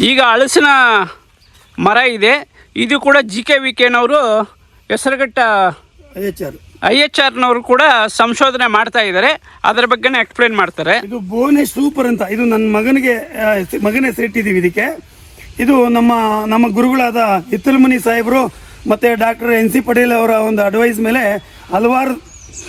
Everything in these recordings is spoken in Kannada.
ಈಗ ಹಳಸಿನ ಮರ ಇದೆ. ಇದು ಕೂಡ G K V ಕೆನವರು Hesaraghatta H R. I H ಆರ್ನವರು ಕೂಡ ಸಂಶೋಧನೆ ಮಾಡ್ತಾ ಇದ್ದಾರೆ. ಅದರ ಬಗ್ಗೆನೇ ಎಕ್ಸ್ಪ್ಲೇನ್ ಮಾಡ್ತಾರೆ. ಇದು ಬೋನೆ ಸೂಪರ್ ಅಂತ. ಇದು ನನ್ನ ಮಗನಿಗೆ ಆ, ಹೆಸ- ಮಗನ ಹೆಸರಿಟ್ಟಿದ್ದೀವಿ ಇದಕ್ಕೆ. ಇದು ನಮ್ಮ ನಮ್ಮ ಗುರುಗಳಾದ ಹಿತ್ತಲಮನಿ ಸಾಹೇಬರು ಮತ್ತು ಡಾಕ್ಟರ್ ಎನ್ ಸಿ ಪಟೇಲ್ ಅವರ ಒಂದು ಅಡ್ವೈಸ್ ಮೇಲೆ ಹಲವಾರು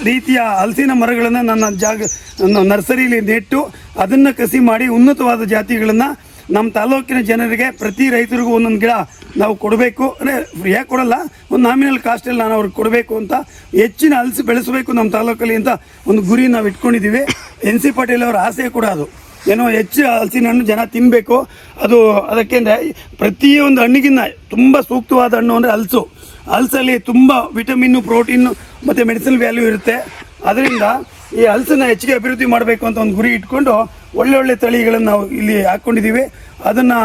ರೀತಿಯ ಹಲಸಿನ ಮರಗಳನ್ನು ನನ್ನ ಜಾಗ ನನ್ನ ನರ್ಸರಿಲಿ ನೆಟ್ಟು ಅದನ್ನು ಕಸಿ ಮಾಡಿ ಉನ್ನತವಾದ ಜಾತಿಗಳನ್ನು ನಮ್ಮ ತಾಲೂಕಿನ ಜನರಿಗೆ ಪ್ರತಿ ರೈತರಿಗೂ ಒಂದೊಂದು ಗಿಡ ನಾವು ಕೊಡಬೇಕು. ಅಂದರೆ ಯಾಕೆ ಕೊಡಲ್ಲ? ಒಂದು ನಾಮಿನಲ್ ಕಾಸ್ಟಲ್ಲಿ ನಾನು ಅವ್ರಿಗೆ ಕೊಡಬೇಕು ಅಂತ ಹೆಚ್ಚಿನ ಹಲಸು ಬೆಳೆಸಬೇಕು ನಮ್ಮ ತಾಲೂಕಲ್ಲಿ ಅಂತ ಒಂದು ಗುರಿ ನಾವು ಇಟ್ಕೊಂಡಿದ್ದೀವಿ ಎನ್ ಸಿ ಪಾಟೀಲ್ ಅವರ ಆಸೆ ಕೂಡ ಅದು. ಏನೋ ಹೆಚ್ಚು ಹಲಸಿನ ಹಣ್ಣು ಜನ ತಿನ್ನಬೇಕು ಅದು ಅದಕ್ಕೆಂದರೆ ಪ್ರತಿಯೊಂದು ಹಣ್ಣಿಗಿನ್ನ ತುಂಬ ಸೂಕ್ತವಾದ ಹಣ್ಣು ಅಂದರೆ ಹಲಸು. ಹಲಸಲ್ಲಿ ತುಂಬ ವಿಟಮಿನ್ನು, ಪ್ರೋಟೀನು ಮತ್ತು ಮೆಡಿಸಿನ್ ವ್ಯಾಲ್ಯೂ ಇರುತ್ತೆ. ಅದರಿಂದ ಈ ಹಲಸನ್ನ ಹೆಚ್ಚಿಗೆ ಅಭಿವೃದ್ಧಿ ಮಾಡಬೇಕು ಅಂತ ಒಂದು ಗುರಿ ಇಟ್ಕೊಂಡು ಒಳ್ಳೆ ಒಳ್ಳೆ ತಳಿಗಳನ್ನು ನಾವು ಇಲ್ಲಿ ಹಾಕ್ಕೊಂಡಿದ್ದೀವಿ ಅದನ್ನು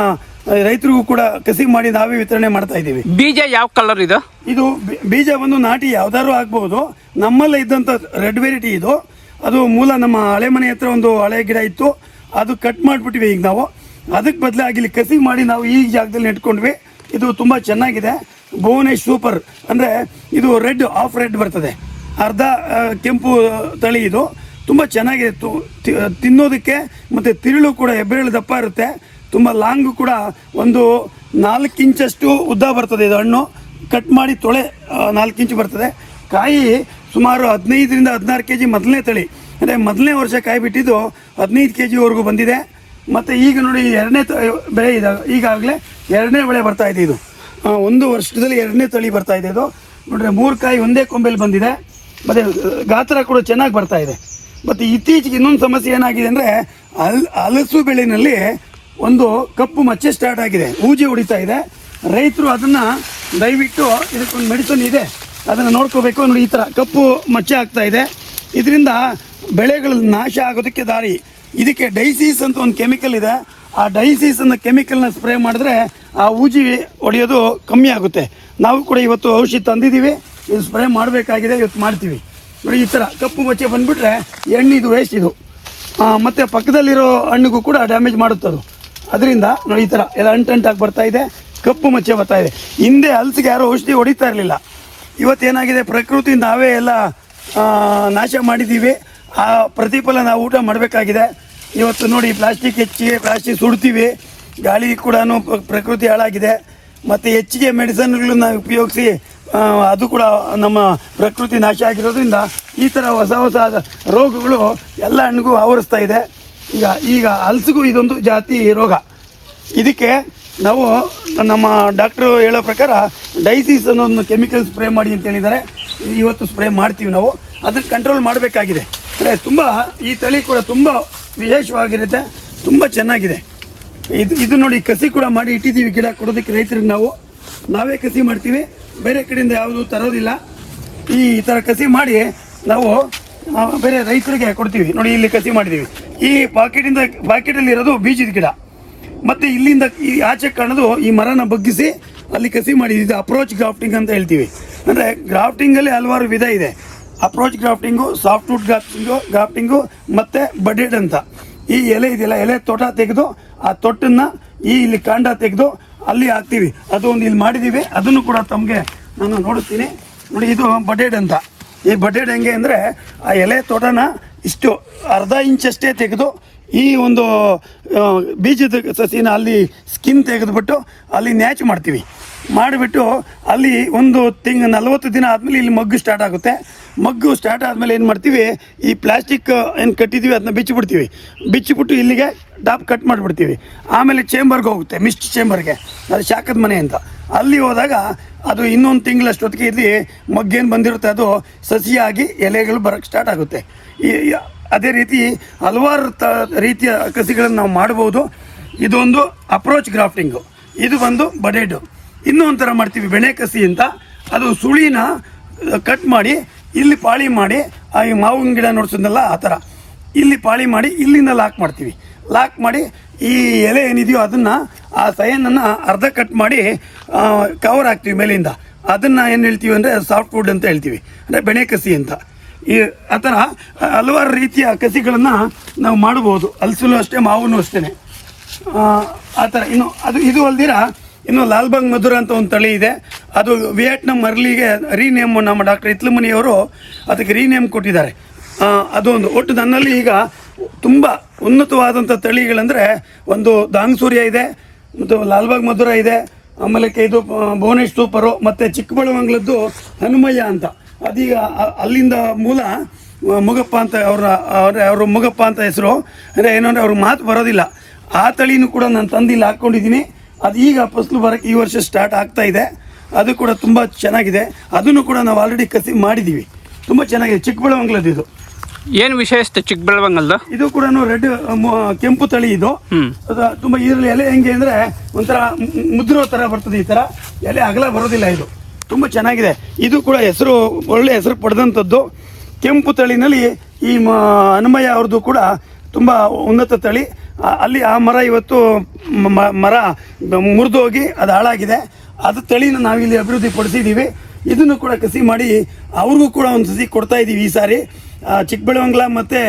ರೈತರಿಗೂ ಕೂಡ ಕಸಿ ಮಾಡಿ ನಾವೇ ವಿತರಣೆ ಮಾಡ್ತಾ ಇದ್ದೀವಿ. ಬೀಜ ಯಾವ ಕಲರ್ ಇದು? ಇದು ಬೀಜವನ್ನು ಬೀಜ ಬಂದು ನಾಟಿ ಯಾವ್ದಾದ್ರು ಆಗ್ಬಹುದು ನಮ್ಮಲ್ಲೇ ಇದ್ದಂಥ ರೆಡ್ ವೆರೈಟಿ ಇದು. ಅದು ಮೂಲ ನಮ್ಮ ಹಳೆ ಮನೆ ಹತ್ರ ಒಂದು ಹಳೆ ಗಿಡ ಇತ್ತು. ಅದು ಕಟ್ ಮಾಡಿಬಿಟ್ಟಿವಿ ಈಗ ನಾವು. ಅದಕ್ಕೆ ಬದಲಾಗಿ ಇಲ್ಲಿ ಕಸಿ ಮಾಡಿ ನಾವು ಈ ಜಾಗದಲ್ಲಿ ನೆಟ್ಕೊಂಡ್ವಿ. ಇದು ತುಂಬ ಚೆನ್ನಾಗಿದೆ. ಭುವನೇಶ್ ಸೂಪರ್. ಅಂದರೆ ಇದು ರೆಡ್ ಆಫ್ ರೆಡ್ ಬರ್ತದೆ. ಅರ್ಧ ಕೆಂಪು ತಳಿ ಇದು. ತುಂಬ ಚೆನ್ನಾಗಿತ್ತು ತಿನ್ನೋದಕ್ಕೆ ಮತ್ತು ತಿರುಳು ಕೂಡ ಹೆಬ್ಬೆರಳು ದಪ್ಪ ಇರುತ್ತೆ. ತುಂಬ ಲಾಂಗ್ ಕೂಡ ಒಂದು ನಾಲ್ಕು ಇಂಚಷ್ಟು ಉದ್ದ ಬರ್ತದೆ ಇದು ಹಣ್ಣು. ಕಟ್ ಮಾಡಿ ತೊಳೆ ನಾಲ್ಕು ಇಂಚು ಬರ್ತದೆ. ಕಾಯಿ ಸುಮಾರು ಹದಿನೈದರಿಂದ ಹದಿನಾರು ಕೆ ಜಿ ಮೊದಲನೇ ತಳಿ. ಅಂದರೆ ಮೊದಲನೇ ವರ್ಷ ಕಾಯಿ ಬಿಟ್ಟಿದ್ದು ಹದಿನೈದು ಕೆ ಜಿವರೆಗೂ ಬಂದಿದೆ. ಮತ್ತು ಈಗ ನೋಡಿ ಎರಡನೇ ಬೆಳೆ ಇದೆ. ಈಗಾಗಲೇ ಎರಡನೇ ಬೆಳೆ ಬರ್ತಾ ಇದೆ ಇದು. ಒಂದು ವರ್ಷದಲ್ಲಿ ಎರಡನೇ ತಳಿ ಬರ್ತಾ ಇದೆ ಇದು. ನೋಡಿದ್ರೆ ಮೂರು ಕಾಯಿ ಒಂದೇ ಕೊಂಬೆಲಿ ಬಂದಿದೆ. ಮತ್ತು ಗಾತ್ರ ಕೂಡ ಚೆನ್ನಾಗಿ ಬರ್ತಾ ಇದೆ. ಮತ್ತು ಇತ್ತೀಚೆಗೆ ಇನ್ನೊಂದು ಸಮಸ್ಯೆ ಏನಾಗಿದೆ ಅಂದರೆ ಅಲ್ ಹಲಸು ಬೆಳೆಯಲ್ಲಿ ಒಂದು ಕಪ್ಪು ಮಚ್ಚೆ ಸ್ಟಾರ್ಟ್ ಆಗಿದೆ. ಊಜಿ ಹೊಡಿತಾ ಇದೆ. ರೈತರು ಅದನ್ನು ದಯವಿಟ್ಟು ಇದಕ್ಕೊಂದು ಮೆಡಿಸನ್ ಇದೆ. ಅದನ್ನು ನೋಡ್ಕೋಬೇಕು ನೋಡಿ ಈ ಥರ ಕಪ್ಪು ಮಚ್ಚೆ ಆಗ್ತಾ ಇದೆ. ಇದರಿಂದ ಬೆಳೆಗಳು ನಾಶ ಆಗೋದಕ್ಕೆ ದಾರಿ. ಇದಕ್ಕೆ ಡೈಸೀಸ್ ಅಂತ ಒಂದು ಕೆಮಿಕಲ್ ಇದೆ. ಆ ಡೈಸೀಸ್ ಅನ್ನೋ ಕೆಮಿಕಲ್ನ ಸ್ಪ್ರೇ ಮಾಡಿದ್ರೆ ಆ ಊಜಿ ಹೊಡೆಯೋದು ಕಮ್ಮಿ ಆಗುತ್ತೆ. ನಾವು ಕೂಡ ಇವತ್ತು ಔಷಧಿ ತಂದಿದ್ದೀವಿ. ಇದು ಸ್ಪ್ರೇ ಮಾಡಬೇಕಾಗಿದೆ, ಇವತ್ತು ಮಾಡ್ತೀವಿ. ನೋಡಿ ಈ ಥರ ಕಪ್ಪು ಮಚ್ಚೆ ಬಂದುಬಿಟ್ರೆ ಎಣ್ಣೆ ಇದು ವೇಸ್ಟ್ ಇದು ಮತ್ತೆ ಪಕ್ಕದಲ್ಲಿರೋ ಹಣ್ಣಿಗೂ ಕೂಡ ಡ್ಯಾಮೇಜ್ ಮಾಡುತ್ತದು ಅದರಿಂದ ನೋಡಿ ಈ ಥರ ಎಲ್ಲ ಅಂಟಂಟಾಗಿ ಬರ್ತಾ ಇದೆ, ಕಪ್ಪು ಮಚ್ಚೆ ಬರ್ತಾ ಇದೆ. ಹಿಂದೆ ಹಲ್ಸಿಗೆ ಯಾರೋ ಔಷಧಿ ಹೊಡಿತಾ ಇರಲಿಲ್ಲ. ಇವತ್ತೇನಾಗಿದೆ ಪ್ರಕೃತಿ ನಾವೇ ಎಲ್ಲ ನಾಶ ಮಾಡಿದ್ದೀವಿ ಆ ಪ್ರತಿಫಲ ನಾವು ಊಟ ಮಾಡಬೇಕಾಗಿದೆ. ಇವತ್ತು ನೋಡಿ, ಪ್ಲಾಸ್ಟಿಕ್ ಹೆಚ್ಚಿಗೆ ಪ್ಲಾಸ್ಟಿಕ್ ಸುಡ್ತೀವಿ. ಗಾಳಿ ಕೂಡ ಪ್ರಕೃತಿ ಹಾಳಾಗಿದೆ. ಮತ್ತು ಹೆಚ್ಚಿಗೆ ಮೆಡಿಸನ್ಗಳನ್ನ ಉಪಯೋಗಿಸಿ ಅದು ಕೂಡ ನಮ್ಮ ಪ್ರಕೃತಿ ನಾಶ ಆಗಿರೋದ್ರಿಂದ ಈ ಥರ ಹೊಸ ಹೊಸ ರೋಗಗಳು ಎಲ್ಲ ಹಣ್ಣಿಗೂ ಆವರಿಸ್ತಾ ಇದೆ. ಈಗ ಈಗ ಹಲ್ಸಿಗೂ ಇದೊಂದು ಜಾತಿ ರೋಗ. ಇದಕ್ಕೆ ನಾವು ನಮ್ಮ ಡಾಕ್ಟ್ರು ಹೇಳೋ ಪ್ರಕಾರ ಡೈಸಿಸ್ ಅನ್ನೋ ಒಂದು ಕೆಮಿಕಲ್ ಸ್ಪ್ರೇ ಮಾಡಿ ಅಂತ ಹೇಳಿದ್ದಾರೆ. ಇವತ್ತು ಸ್ಪ್ರೇ ಮಾಡ್ತೀವಿ ನಾವು. ಅದನ್ನು ಕಂಟ್ರೋಲ್ ಮಾಡಬೇಕಾಗಿದೆ. ಅಂದರೆ ತುಂಬ ಈ ತಳಿ ಕೂಡ ತುಂಬ ವಿಶೇಷವಾಗಿರುತ್ತೆ. ತುಂಬ ಚೆನ್ನಾಗಿದೆ. ಇದು ಇದು ನೋಡಿ ಕಸಿ ಕೂಡ ಮಾಡಿ ಇಟ್ಟಿದ್ದೀವಿ ಗಿಡ ಕೊಡೋದಕ್ಕೆ ರೈತರಿಗೆ ನಾವು. ನಾವೇ ಕಸಿ ಮಾಡ್ತೀವಿ. ಬೇರೆ ಕಡೆಯಿಂದ ಯಾವುದು ತರೋದಿಲ್ಲ. ಈ ಥರ ಕಸಿ ಮಾಡಿ ನಾವು ಬೇರೆ ರೈತರಿಗೆ ಕೊಡ್ತೀವಿ. ನೋಡಿ, ಇಲ್ಲಿ ಕಸಿ ಮಾಡಿದ್ದೀವಿ. ಈ ಪಾಕೆಟಿಂದ, ಪಾಕೆಟಲ್ಲಿ ಇರೋದು ಬೀಜದ ಗಿಡ. ಮತ್ತು ಇಲ್ಲಿಂದ ಈ ಆಚೆ ಕಾಣೋದು ಈ ಮರನ ಬಗ್ಗಿಸಿ ಅಲ್ಲಿ ಕಸಿ ಮಾಡಿ, ಇದು ಅಪ್ರೋಚ್ ಗ್ರಾಫ್ಟಿಂಗ್ ಅಂತ ಹೇಳ್ತೀವಿ. ಅಂದರೆ ಗ್ರಾಫ್ಟಿಂಗಲ್ಲಿ ಹಲವಾರು ವಿಧ ಇದೆ. Approach grafting softwood grafting grafting ಮತ್ತು ಬಡೆಡ್ ಅಂತ. ಈ ಎಲೆ ಇದೆಯಲ್ಲ, ಎಲೆ ತೋಟ ತೆಗೆದು ಆ ತೊಟ್ಟನ್ನು ಈ ಇಲ್ಲಿ ಕಾಂಡ ತೆಗೆದು ಅಲ್ಲಿ ಹಾಕ್ತೀವಿ. ಅದು ಒಂದು ಇಲ್ಲಿ ಮಾಡಿದ್ದೀವಿ ಅದನ್ನು ಕೂಡ ತಮಗೆ ನಾನು ನೋಡುತ್ತೀನಿ. ನೋಡಿ, ಇದು ಬಡೇಡ್ ಅಂತ. ಈ ಬಟೇಡ್ ಹೆಂಗೆ ಅಂದರೆ, ಆ ಎಲೆ ತೋಟನ ಇಷ್ಟು ಅರ್ಧ ಇಂಚಷ್ಟೇ ತೆಗೆದು ಈ ಒಂದು ಬೀಜದ ಸಸಿನ ಅಲ್ಲಿ ಸ್ಕಿನ್ ತೆಗೆದುಬಿಟ್ಟು ಅಲ್ಲಿ ನ್ಯಾಚ್ ಮಾಡ್ತೀವಿ. ಮಾಡಿಬಿಟ್ಟು ಅಲ್ಲಿ ಒಂದು ತಿಂಗ್, ನಲವತ್ತು ದಿನ ಆದಮೇಲೆ ಇಲ್ಲಿ ಮಗ್ಗು ಸ್ಟಾರ್ಟ್ ಆಗುತ್ತೆ. ಮಗ್ಗು ಸ್ಟಾರ್ಟ್ ಆದಮೇಲೆ ಏನು ಮಾಡ್ತೀವಿ, ಈ ಪ್ಲಾಸ್ಟಿಕ್ ಏನು ಕಟ್ಟಿದ್ದೀವಿ ಅದನ್ನ ಬಿಚ್ಚಿಬಿಡ್ತೀವಿ. ಬಿಚ್ಚಿಬಿಟ್ಟು ಇಲ್ಲಿಗೆ ಡಾಪ್ ಕಟ್ ಮಾಡಿಬಿಡ್ತೀವಿ. ಆಮೇಲೆ ಚೇಂಬರ್ಗೆ ಹೋಗುತ್ತೆ ಮಿಸ್ಟ್ ಚೇಂಬರ್ಗೆ ಅದು ಶಾಖದ ಮನೆ ಅಂತ. ಅಲ್ಲಿ ಹೋದಾಗ ಅದು ಇನ್ನೊಂದು ತಿಂಗಳಷ್ಟೊತ್ತಿಗೆ ಇಲ್ಲಿ ಮಗ್ಗೇನು ಬಂದಿರುತ್ತೆ, ಅದು ಸಸಿಯಾಗಿ ಎಲೆಗಳು ಬರೋಕ್ಕೆ ಸ್ಟಾರ್ಟ್ ಆಗುತ್ತೆ. ಈ- ಅದೇ ರೀತಿ ಹಲವಾರು ತ ರೀತಿಯ ಕಸಿಗಳನ್ನು ನಾವು ಮಾಡ್ಬೋದು ಇದೊಂದು ಅಪ್ರೋಚ್ ಗ್ರಾಫ್ಟಿಂಗು ಇದು ಒಂದು ಬಡೇಡು. ಇನ್ನೂ ಒಂಥರ ಮಾಡ್ತೀವಿ ಬೆಣೆ ಕಸಿ ಅಂತ. ಅದು ಸುಳಿನ ಕಟ್ ಮಾಡಿ, ಇಲ್ಲಿ ಪಾಳಿ ಮಾಡಿ, ಆ ಈ ಮಾವಿನ ಗಿಡ ನೋಡ್ಸೋದಲ್ಲ ಆ ಥರ. ಇಲ್ಲಿ ಪಾಳಿ ಮಾಡಿ, ಇಲ್ಲಿಂದ ಲಾಕ್ ಮಾಡ್ತೀವಿ. ಲಾಕ್ ಮಾಡಿ, ಈ ಎಲೆ ಏನಿದೆಯೋ ಅದನ್ನು, ಆ ಸಯನನ್ನು ಅರ್ಧ ಕಟ್ ಮಾಡಿ ಕವರ್ ಹಾಕ್ತೀವಿ ಮೇಲಿಂದ. ಅದನ್ನು ಏನು ಹೇಳ್ತೀವಿ ಅಂದರೆ ಸಾಫ್ಟ್ ವುಡ್ ಅಂತ ಹೇಳ್ತೀವಿ. ಅಂದರೆ ಬೆಣೆ ಕಸಿ ಅಂತ. ಈ ಆ ಥರ ಹಲವಾರು ರೀತಿಯ ಕಸಿಗಳನ್ನು ನಾವು ಮಾಡ್ಬೋದು ಹಲಸಲು ಅಷ್ಟೇ ಮಾವನ್ನು ಅಷ್ಟೇ ಆ, ಥರ ಇನ್ನು ಅದು ಇದು ಅಲ್ದಿರ ಇನ್ನು ಲಾಲ್ಬಾಗ್ ಮಧುರ ಅಂತ ಒಂದು ತಳಿ ಇದೆ. ಅದು ವಿಯೆಟ್ನಾಂ ಅರ್ಲಿಗೆ ರೀನೇಮ್ ನಮ್ಮ ಡಾಕ್ಟರ್ ಇತ್ಲಮನಿಯವರು ಅದಕ್ಕೆ ರೀನೇಮ್ ಕೊಟ್ಟಿದ್ದಾರೆ. ಅದೊಂದು. ಒಟ್ಟು ನನ್ನಲ್ಲಿ ಈಗ ತುಂಬ ಉನ್ನತವಾದಂಥ ತಳಿಗಳಂದರೆ ಒಂದು ದಾಂಗ್ ಸೂರ್ಯ ಇದೆ ಮತ್ತು ಲಾಲ್ಬಾಗ್ ಮಧುರ ಇದೆ ಆಮೇಲೆ ಇದು ಭುವನೇಶ್ ಸೂಪರು ಮತ್ತು ಚಿಕ್ಕಬಳ್ಳವಂಗ್ಲದ್ದು ಹನುಮಯ್ಯ ಅಂತ. ಅದೀಗ ಅಲ್ಲಿಂದ ಮೂಲ ಮುಗಪ್ಪ ಅಂತ ಅವರ ಅವ್ರ ಅವರು ಮುಗಪ್ಪ ಅಂತ ಹೆಸರು. ಅಂದರೆ ಏನಂದರೆ ಅವ್ರಿಗೆ ಮಾತು ಬರೋದಿಲ್ಲ. ಆ ತಳಿನೂ ಕೂಡ ನಾನು ತಂದಿಲ್ಲ ಹಾಕ್ಕೊಂಡಿದ್ದೀನಿ. ಅದು ಈಗ ಫಸಲು ಬರೋಕ್ಕೆ ಈ ವರ್ಷ ಸ್ಟಾರ್ಟ್ ಆಗ್ತಾ ಇದೆ. ಅದು ಕೂಡ ತುಂಬ ಚೆನ್ನಾಗಿದೆ. ಅದನ್ನು ಕೂಡ ನಾವು ಆಲ್ರೆಡಿ ಕಸಿ ಮಾಡಿದ್ದೀವಿ ತುಂಬ ಚೆನ್ನಾಗಿದೆ. ಚಿಕ್ಕಬಳ್ಳವಂಗ್ಲದ್ದು ಇದು. ಏನು ವಿಶೇಷತೆ ಚಿಕ್ಕಬಳ್ಳವಂಗಲ್ದ ಇದು ಕೂಡ ರೆಡ್ ಕೆಂಪು ತಳಿ ಇದು. ಅದು ತುಂಬ ಈರುಳ್ಳಿ ಎಲೆ ಹೆಂಗೆ ಅಂದರೆ ಒಂಥರ ಮುದ್ರೋ ಥರ ಬರ್ತದೆ ಈ ಥರ ಎಲೆ ಅಗಲ ಬರೋದಿಲ್ಲ ಇದು. ತುಂಬ ಚೆನ್ನಾಗಿದೆ. ಇದು ಕೂಡ ಹೆಸರು, ಒಳ್ಳೆ ಹೆಸರು ಪಡೆದಂಥದ್ದು. ಕೆಂಪು ತಳಿನಲ್ಲಿ ಈ ಮ, ಹನುಮಯ್ಯ ಅವ್ರದ್ದು ಕೂಡ ತುಂಬ ಉನ್ನತ ತಳಿ. ಅಲ್ಲಿ ಆ ಮರ ಇವತ್ತು ಮರ ಮುರಿದೋಗಿ ಅದು ಹಾಳಾಗಿದೆ. ಅದು ತಳಿನ ನಾವಿಲ್ಲಿ ಅಭಿವೃದ್ಧಿ ಪಡಿಸಿದ್ದೀವಿ ಇದನ್ನು ಕೂಡ ಕಸಿ ಮಾಡಿ ಅವ್ರಿಗೂ ಕೂಡ ಒಂದು ಸಸಿ ಕೊಡ್ತಾ ಇದ್ದೀವಿ ಈ ಸಾರಿ. ಚಿಕ್ಕಬಳ್ಳವಂಗ್ಲ ಮತ್ತು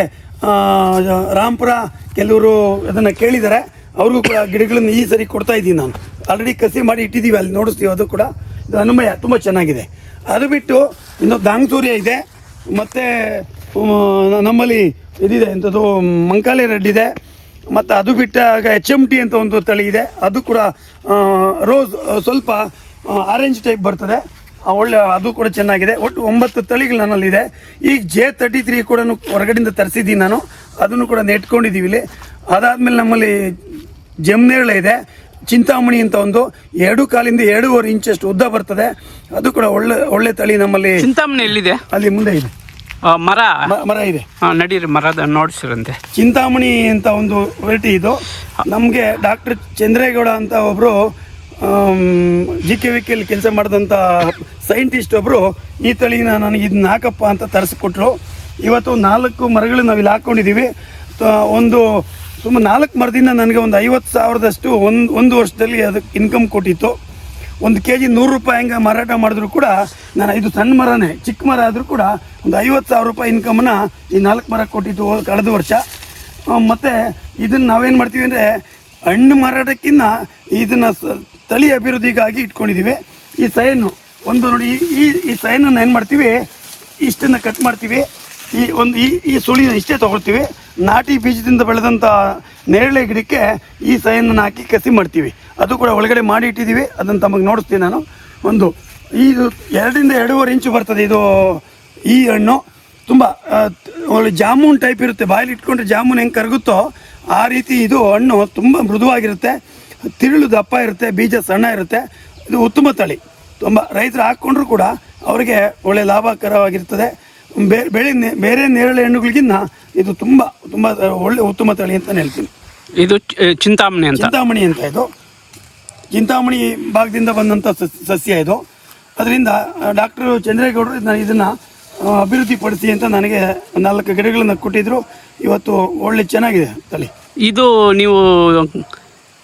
ರಾಂಪುರ ಕೆಲವರು ಅದನ್ನು ಕೇಳಿದ್ದಾರೆ. ಅವ್ರಿಗೂ ಕೂಡ ಗಿಡಗಳನ್ನು ಈ ಸರಿ ಕೊಡ್ತಾ ಇದ್ದೀನಿ ನಾನು. ಆಲ್ರೆಡಿ ಕಸಿ ಮಾಡಿ ಇಟ್ಟಿದ್ದೀವಿ ಅಲ್ಲಿ ನೋಡಿಸ್ತೀವಿ ಅದು ಕೂಡ. ಇದು ಅನುಮಯ, ತುಂಬ ಚೆನ್ನಾಗಿದೆ. ಅದು ಬಿಟ್ಟು ಇನ್ನು ದಾಂಗ್ ಸೂರ್ಯ ಇದೆ. ಮತ್ತು ನಮ್ಮಲ್ಲಿ ಇದಿದೆ, ಎಂಥದ್ದು ಮಂಕಾಲೆ ರೆಡ್ ಇದೆ. ಮತ್ತು ಅದು ಬಿಟ್ಟಾಗ ಎಚ್ ಎಂ ಟಿ ಅಂತ ಒಂದು ತಳಿ ಇದೆ. ಅದು ಕೂಡ ರೋಸ್ ಸ್ವಲ್ಪ ಆರೆಂಜ್ ಟೈಪ್ ಬರ್ತದೆ. ಒಳ್ಳೆ, ಅದು ಕೂಡ ಚೆನ್ನಾಗಿದೆ. ಒಟ್ಟು ಒಂಬತ್ತು ತಳಿಗಳು ನನ್ನಲ್ಲಿದೆ. ಈಗ ಜೆ ತರ್ಟಿ ತ್ರೀ ಕೂಡ ಹೊರಗಡೆಯಿಂದ ತರಿಸಿದ್ದೀನಿ ನಾನು. ಅದನ್ನು ಕೂಡ ನೆಟ್ಕೊಂಡಿದ್ದೀವಿ ಇಲ್ಲಿ. ಅದಾದಮೇಲೆ ನಮ್ಮಲ್ಲಿ ಜಮ್ನೇರಳೆ ಇದೆ. ಚಿಂತಾಮಣಿ ಅಂತ ಒಂದು ಎರಡು ಕಾಲಿಂದ ಎರಡೂವರೆ ಇಂಚಷ್ಟು ಉದ್ದ ಬರ್ತದೆ. ಅದು ಕೂಡ ಒಳ್ಳೆ ಒಳ್ಳೆ ತಳಿ ನಮ್ಮಲ್ಲಿ ಚಿಂತಾಮಣಿ ಎಲ್ಲಿದೆ? ಅಲ್ಲಿ ಮುಂದೆ ಇದೆ. ಮರ? ಮರ ಇದೆ. ನಡೀರಿ ಮರದ ನೋಡ್ಸಿರಂತೆ. ಚಿಂತಾಮಣಿ ಅಂತ ಒಂದು ವೆರೈಟಿ ಇದು. ನಮಗೆ ಡಾಕ್ಟರ್ ಚಂದ್ರೇಗೌಡ ಅಂತ ಒಬ್ಬರು ಜಿ ಕೆ ವಿ ಕೆಲ್ ಕೆಲಸ ಮಾಡಿದಂಥ ಸೈಂಟಿಸ್ಟ್ ಒಬ್ಬರು ಈ ತಳಿನ ನನಗೆ ಇದನ್ನ ಹಾಕಪ್ಪ ಅಂತ ತರಿಸ್ಕೊಟ್ರು. ಇವತ್ತು ನಾಲ್ಕು ಮರಗಳು ನಾವು ಇಲ್ಲಿ ಹಾಕ್ಕೊಂಡಿದ್ದೀವಿ ಒಂದು ಸುಮಾರು ನಾಲ್ಕು ಮರದಿಂದ ನನಗೆ ಒಂದು ಐವತ್ತು ಸಾವಿರದಷ್ಟು ಒಂದು ಒಂದು ವರ್ಷದಲ್ಲಿ ಅದಕ್ಕೆ ಇನ್ಕಮ್ ಕೊಟ್ಟಿತ್ತು. ಒಂದು ಕೆ ಜಿ ನೂರು ರೂಪಾಯಿ ಹೆಂಗೆ ಮಾರಾಟ ಮಾಡಿದ್ರು ಕೂಡ ನಾನು ಇದು ಸಣ್ಣ ಮರನೇ, ಚಿಕ್ಕ ಮರ ಆದರೂ ಕೂಡ ಒಂದು ಐವತ್ತು ಸಾವಿರ ರೂಪಾಯಿ ಇನ್ಕಮನ್ನು ಈ ನಾಲ್ಕು ಮರ ಕೊಟ್ಟಿತ್ತು ಕಳೆದ ವರ್ಷ. ಮತ್ತು ಇದನ್ನು ನಾವೇನು ಮಾಡ್ತೀವಿ ಅಂದರೆ ಹಣ್ಣು ಮಾರಾಟಕ್ಕಿಂತ ಇದನ್ನು ತಳಿ ಅಭಿವೃದ್ಧಿಗಾಗಿ ಇಟ್ಕೊಂಡಿದ್ದೀವಿ ಈ ಸೈನು, ಒಂದು ನೋಡಿ, ಈ ಈ ಸೈನನ್ನು ಏನು ಮಾಡ್ತೀವಿ, ಇಷ್ಟನ್ನು ಕಟ್ ಮಾಡ್ತೀವಿ. ಈ ಒಂದು, ಈ ಈ ಸುಳಿನ ಇಷ್ಟೇ ತಗೊಳ್ತೀವಿ. ನಾಟಿ ಬೀಜದಿಂದ ಬೆಳೆದಂಥ ನೇರಳೆ ಗಿಡಕ್ಕೆ ಈ ಸೈನನ್ನು ಹಾಕಿ ಕಸಿ ಮಾಡ್ತೀವಿ. ಅದು ಕೂಡ ಒಳಗಡೆ ಮಾಡಿ ಇಟ್ಟಿದ್ದೀವಿ. ಅದನ್ನು ತಮಗೆ ನೋಡಿಸ್ತೀನಿ ನಾನು. ಒಂದು, ಇದು ಎರಡರಿಂದ ಎರಡೂವರೆ ಇಂಚು ಬರ್ತದೆ ಇದು ಈ ಹಣ್ಣು. ತುಂಬ ಒಳ್ಳೆ ಜಾಮೂನ್ ಟೈಪ್ ಇರುತ್ತೆ. ಬಾಯಲ್ಲಿ ಇಟ್ಕೊಂಡ್ರೆ ಜಾಮೂನ್ ಹೆಂಗೆ ಕರಗುತ್ತೋ ಆ ರೀತಿ ಇದು ಹಣ್ಣು ತುಂಬ ಮೃದುವಾಗಿರುತ್ತೆ. ತಿರುಳು ದಪ್ಪ ಇರುತ್ತೆ, ಬೀಜ ಸಣ್ಣ ಇರುತ್ತೆ. ಇದು ಉತ್ತಮ ತಳಿ. ತುಂಬ ರೈತರು ಹಾಕ್ಕೊಂಡ್ರು ಕೂಡ ಅವರಿಗೆ ಒಳ್ಳೆ ಲಾಭಕರವಾಗಿರ್ತದೆ. ಬೇ- ಬೆಳೆ ಬೇರೆ ನೇರಳೆ ಹಣ್ಣುಗಳಿಗಿಂತ ಇದು ತುಂಬ ತುಂಬ ಒಳ್ಳೆ ಉತ್ತಮ ತಳಿ ಅಂತ ಹೇಳ್ತೀನಿ. ಇದು ಚಿಂತಾಮಣಿ ಅಂತ. ಚಿಂತಾಮಣಿ ಅಂತ ಇದು. ಚಿಂತಾಮಣಿ ಭಾಗದಿಂದ ಬಂದಂಥ ಸಸ್- ಸಸ್ಯ ಇದು. ಅದರಿಂದ ಡಾಕ್ಟರ್ ಚಂದ್ರೇಗೌಡರು ಇದನ್ನ ಇದನ್ನು ಅಭಿವೃದ್ಧಿಪಡಿಸಿ ಅಂತ ನನಗೆ ನಾಲ್ಕು ಗಿಡಗಳನ್ನು ಕೊಟ್ಟಿದ್ರು. ಇವತ್ತು ಒಳ್ಳೆ ಚೆನ್ನಾಗಿದೆ ತಳಿ. ಇದು ನೀವು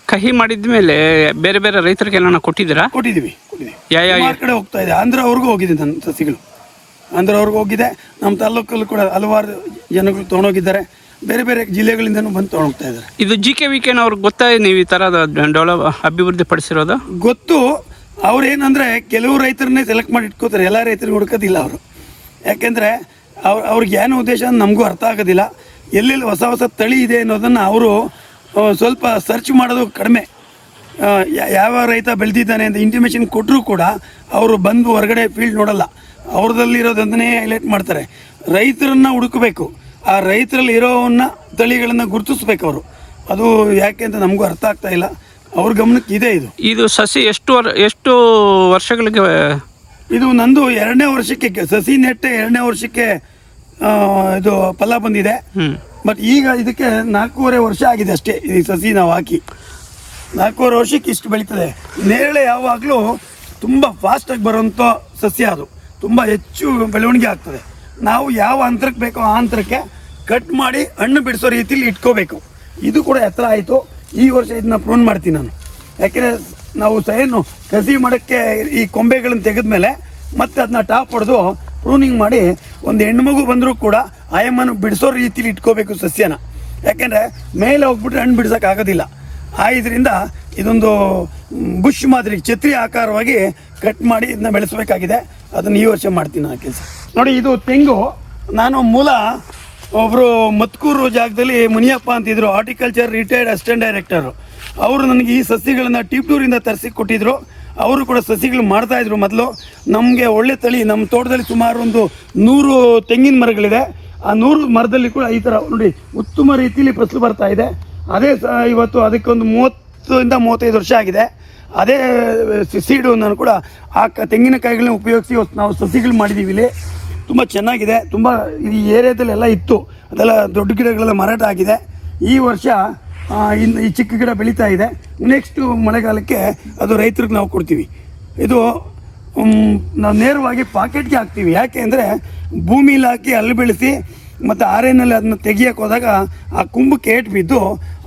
ಕಹಿ ಮಾಡಿದ ಮೇಲೆ ಬೇರೆ ಬೇರೆ ರೈತರಿಗೆ ಕೊಟ್ಟಿದ್ದೀರಾ? ಕೊಟ್ಟಿದ್ದೀವಿ ಕೊಟ್ಟಿದ್ದೀವಿ. ಯಾ- ಯಾ- ಕಡೆ ಹೋಗ್ತಾ ಇದೆ. ಆಂಧ್ರವ್ರಿಗೂ ಹೋಗಿದೆ ನನ್ನ ಸಸಿಗಳು. ಆಂಧ್ರವ್ರಿಗೂ ಹೋಗಿದೆ. ನಮ್ಮ ತಾಲೂಕಲ್ಲೂ ಕೂಡ ಹಲವಾರು ಜನಗಳು ತೊಗೊಂಡೋಗಿದ್ದಾರೆ. ಬೇರೆ ಬೇರೆ ಜಿಲ್ಲೆಗಳಿಂದನೂ ಬಂದು ತೊಗೊಂಡೋಗ್ತಾ ಇದ್ದಾರೆ. ಇದು ಜಿ ಕೆ ವಿ ಕೆನ ಅವ್ರಿಗೆ ಗೊತ್ತಾ ನೀವು ಈ ಥರದ ಡೆವಲಪ್ ಅಭಿವೃದ್ಧಿ ಪಡಿಸಿರೋದು? ಗೊತ್ತು. ಅವ್ರು ಏನಂದರೆ ಕೆಲವು ರೈತರನ್ನೇ ಸೆಲೆಕ್ಟ್ ಮಾಡಿ ಇಟ್ಕೋತಾರೆ. ಎಲ್ಲ ರೈತರಿಗೆ ಹುಡುಕೋದಿಲ್ಲ ಅವರು. ಯಾಕೆಂದರೆ ಅವ್ರು ಅವ್ರಿಗೆ ಏನು ಉದ್ದೇಶ ಅಂತ ನಮಗೂ ಅರ್ಥ ಆಗೋದಿಲ್ಲ. ಎಲ್ಲೆಲ್ಲಿ ಹೊಸ ಹೊಸ ತಳಿ ಇದೆ ಅನ್ನೋದನ್ನು ಅವರು ಸ್ವಲ್ಪ ಸರ್ಚ್ ಮಾಡೋದು ಕಡಿಮೆ. ಯಾವ ರೈತ ಬೆಳೆದಿದ್ದಾನೆ ಅಂತ ಇಂಟಿಮೇಷನ್ ಕೊಟ್ಟರೂ ಕೂಡ ಅವರು ಬಂದು ಹೊರಗಡೆ ಫೀಲ್ಡ್ ನೋಡಲ್ಲ. ಅವ್ರದಲ್ಲಿರೋದನ್ನೇ ಹೈಲೈಟ್ ಮಾಡ್ತಾರೆ. ರೈತರನ್ನು ಹುಡುಕಬೇಕು. ಆ ರೈತರಲ್ಲಿ ಇರೋವನ್ನ ತಳಿಗಳನ್ನು ಗುರುತಿಸ್ಬೇಕು ಅವರು. ಅದು ಯಾಕೆ ಅಂತ ನಮಗೂ ಅರ್ಥ ಆಗ್ತಾ ಇಲ್ಲ. ಅವ್ರ ಗಮನಕ್ಕೆ ಇದೆ ಇದು. ಇದು ಸಸಿ ಎಷ್ಟು ವರ್ ಎಷ್ಟು ವರ್ಷಗಳಿಗೆ ಇದು ನಂದು ಎರಡನೇ ವರ್ಷಕ್ಕೆ ಸಸಿ ನೆಟ್ಟೆ ಎರಡನೇ ವರ್ಷಕ್ಕೆ ಇದು ಫಲ ಬಂದಿದೆ. ಬಟ್ ಈಗ ಇದಕ್ಕೆ ನಾಲ್ಕೂವರೆ ವರ್ಷ ಆಗಿದೆ ಅಷ್ಟೇ. ಈ ಸಸಿ ನಾವು ಹಾಕಿ. ನಾಲ್ಕೂವರೆ ವರ್ಷಕ್ಕೆ ಇಷ್ಟು ಬೆಳೀತದೆ. ನೇರಳೆ ಯಾವಾಗಲೂ ತುಂಬ ಫಾಸ್ಟಾಗಿ ಬರುವಂಥ ಸಸ್ಯ ಅದು. ತುಂಬ ಹೆಚ್ಚು ಬೆಳವಣಿಗೆ ಆಗ್ತದೆ. ನಾವು ಯಾವ ಅಂತರಕ್ಕೆ ಬೇಕೋ ಆ ಅಂತರಕ್ಕೆ ಕಟ್ ಮಾಡಿ ಹಣ್ಣು ಬಿಡಿಸೋ ರೀತಿಲಿ ಇಟ್ಕೋಬೇಕು. ಇದು ಕೂಡ ಎತ್ತರ ಆಯಿತು. ಈ ವರ್ಷ ಇದನ್ನ ಪ್ರೂನ್ ಮಾಡ್ತೀನಿ ನಾನು. ಯಾಕೆಂದರೆ ನಾವು ಸೈನು ಕಸಿ ಮಾಡೋಕ್ಕೆ ಈ ಕೊಂಬೆಗಳನ್ನು ತೆಗೆದ ಮೇಲೆ ಮತ್ತೆ ಅದನ್ನ ಟಾಪ್ ಹೊಡೆದು ಪ್ರೂನಿಂಗ್ ಮಾಡಿ ಒಂದು ಹೆಣ್ಮಗು ಬಂದರೂ ಕೂಡ ಆಯಮ್ಮನ ಬಿಡಿಸೋ ರೀತಿಲಿ ಇಟ್ಕೋಬೇಕು ಸಸ್ಯನ. ಯಾಕೆಂದರೆ ಮೇಲೆ ಹೋಗ್ಬಿಟ್ರೆ ಹಣ್ಣು ಬಿಡ್ಸೋಕ್ಕಾಗೋದಿಲ್ಲ ಆ, ಇದರಿಂದ ಇದೊಂದು ಬುಷ್ ಮಾದರಿ, ಛತ್ರಿ ಆಕಾರವಾಗಿ ಕಟ್ ಮಾಡಿ ಇದನ್ನ ಬೆಳೆಸಬೇಕಾಗಿದೆ. ಅದನ್ನು ಈ ವರ್ಷ ಮಾಡ್ತೀನಿ ಆ ಕೆಲಸ. ನೋಡಿ, ಇದು ತೆಂಗು. ನಾನು ಮೂಲ ಒಬ್ಬರು ಮತ್ಕೂರು ಜಾಗದಲ್ಲಿ ಮುನಿಯಪ್ಪ ಅಂತಿದ್ರು, ಹಾರ್ಟಿಕಲ್ಚರ್ ರಿಟೈರ್ಡ್ ಅಸಿಸ್ಟೆಂಟ್ ಡೈರೆಕ್ಟರು. ಅವರು ನನಗೆ ಈ ಸಸಿಗಳನ್ನು ಟಿಪ್ಟೂರಿಂದ ತರಿಸಿ ಕೊಟ್ಟಿದ್ರು. ಅವರು ಕೂಡ ಸಸಿಗಳು ಮಾಡ್ತಾಯಿದ್ರು ಮೊದಲು. ನಮಗೆ ಒಳ್ಳೆ ತಳಿ ನಮ್ಮ ತೋಟದಲ್ಲಿ ಸುಮಾರು ಒಂದು ನೂರು ತೆಂಗಿನ ಮರಗಳಿದೆ. ಆ ನೂರು ಮರದಲ್ಲಿ ಕೂಡ ಈ ಥರ ನೋಡಿ ಉತ್ತಮ ರೀತಿಯಲ್ಲಿ ಫಸಲು ಬರ್ತಾ ಇದೆ. ಅದೇ ಇವತ್ತು ಅದಕ್ಕೊಂದು ಮೂವತ್ತರಿಂದ ಮೂವತ್ತೈದು ವರ್ಷ ಆಗಿದೆ. ಅದೇ ಸೀಡು ನಾನು ಕೂಡ ಆ ತೆಂಗಿನಕಾಯಿಗಳನ್ನ ಉಪಯೋಗಿಸಿ ನಾವು ಸಸಿಗಳು ಮಾಡಿದ್ದೀವಿ ಇಲ್ಲಿ. ತುಂಬ ಚೆನ್ನಾಗಿದೆ. ತುಂಬ ಈ ಏರಿಯಾದಲ್ಲೆಲ್ಲ ಇತ್ತು. ಅದೆಲ್ಲ ದೊಡ್ಡ ಗಿಡಗಳೆಲ್ಲ ಮಾರಾಟ ಆಗಿದೆ. ಈ ವರ್ಷ ಇನ್ನು ಈ ಚಿಕ್ಕ ಗಿಡ ಬೆಳೀತಾ ಇದೆ. ನೆಕ್ಸ್ಟು ಮಳೆಗಾಲಕ್ಕೆ ಅದು ರೈತರಿಗೆ ನಾವು ಕೊಡ್ತೀವಿ. ಇದು ನಾವು ನೇರವಾಗಿ ಪಾಕೆಟ್ಗೆ ಹಾಕ್ತೀವಿ. ಯಾಕೆ ಅಂದರೆ ಭೂಮಿಲಿ ಹಾಕಿ ಅಲ್ಲಿ ಬೆಳೆಸಿ ಮತ್ತು ಆರೇನಲ್ಲಿ ಅದನ್ನ ತೆಗಿಯೋಕೆ ಹೋದಾಗ ಆ ಕುಂಬಕ್ಕೆ ಏಟ್ ಬಿದ್ದು